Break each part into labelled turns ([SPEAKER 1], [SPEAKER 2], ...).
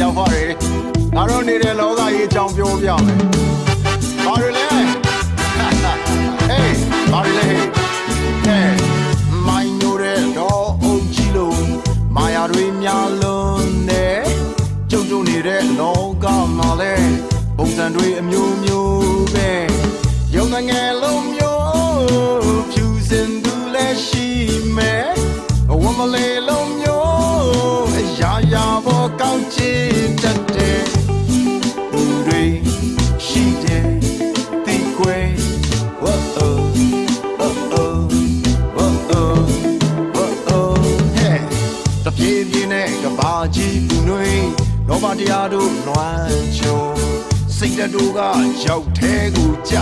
[SPEAKER 1] ရောက်ပါလေငါတို့နေတဲ့လောကကြီးအကြောင်းပြောပြမယ်ဘာတွေလဲဟေးဘာတွေလဲဟေးဟဲ့မိုင်းနိုတဲ့တော့အုပ်ကြီးလို့မာယာတွေများလုံးနဲ့ကြုံကြုံနေတဲ့လောကမှာလဲပုံစံတွေအမျိုးမျိုးပဲရုံငယ်လုံး ကြီးပူနွေလောဘတရားတို့နွမ်းချုံစိတ်တို့ကရောက်သေးကိုကြ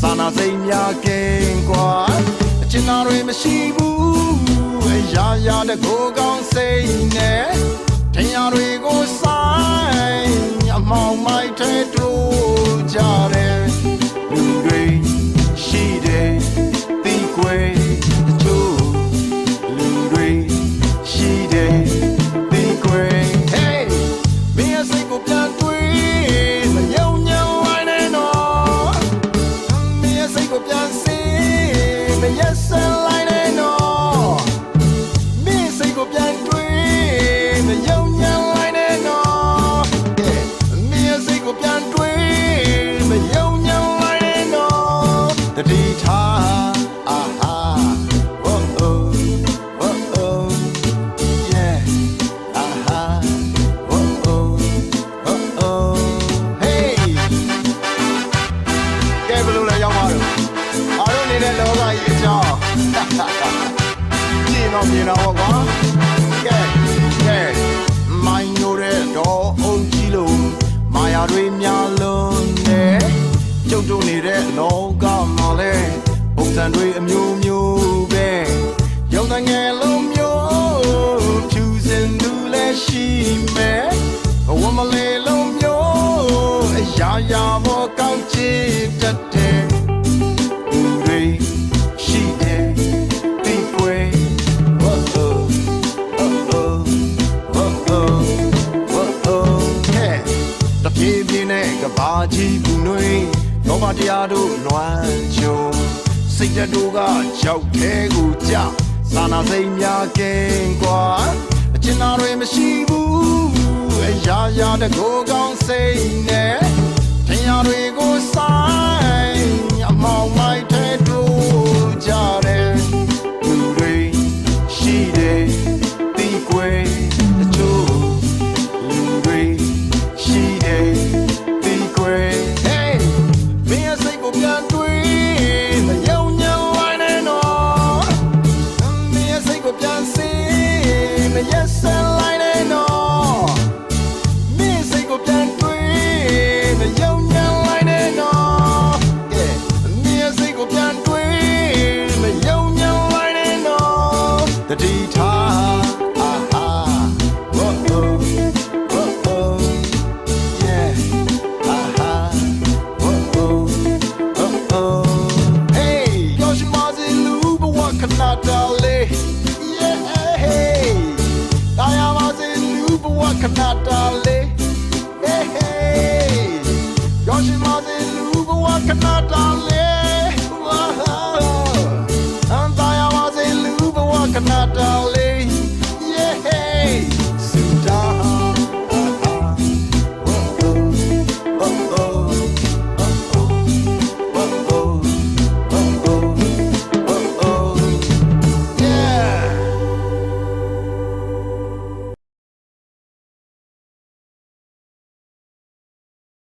[SPEAKER 1] စာနာစိတ်များကင်းကွာအကျဉ်းသားတွေမရှိဘူးအရာရာတကိုကောင်းစိတ်နဲ့ထင်ရတွေကိုစ ကြည့်တော့မြင်တော့ကွာကဲကဲမိုင်းနိုတဲ့တော့အုံကြီးလို့မာယာတွေများလုံးနဲ့ကျုံကျုံနေတဲ့လောကမှာလဲပုံစံတွေအမျိုးမျိုးပဲရုံတငယ်လုံးမျိုးဖြူစင်သူလည်းရှိမယ်ဝမလေးလုံးမျိုးအရာရာပေါ်ကောင်းချစ်တတ် ရေပြင်းနဲ့ကဘာကြီးဘူးနှွေးလောဘတရားတို့လွမ်းကြုံစိတ်ဓာတ်တို့ကကြောက်ခဲကိုကြသာနာစိတ်များကင်းကွာအကျဉ်းသားတွေမရှိဘူးအရာရာတကိုယ်ကောင်းစိတ်နဲ့ Natal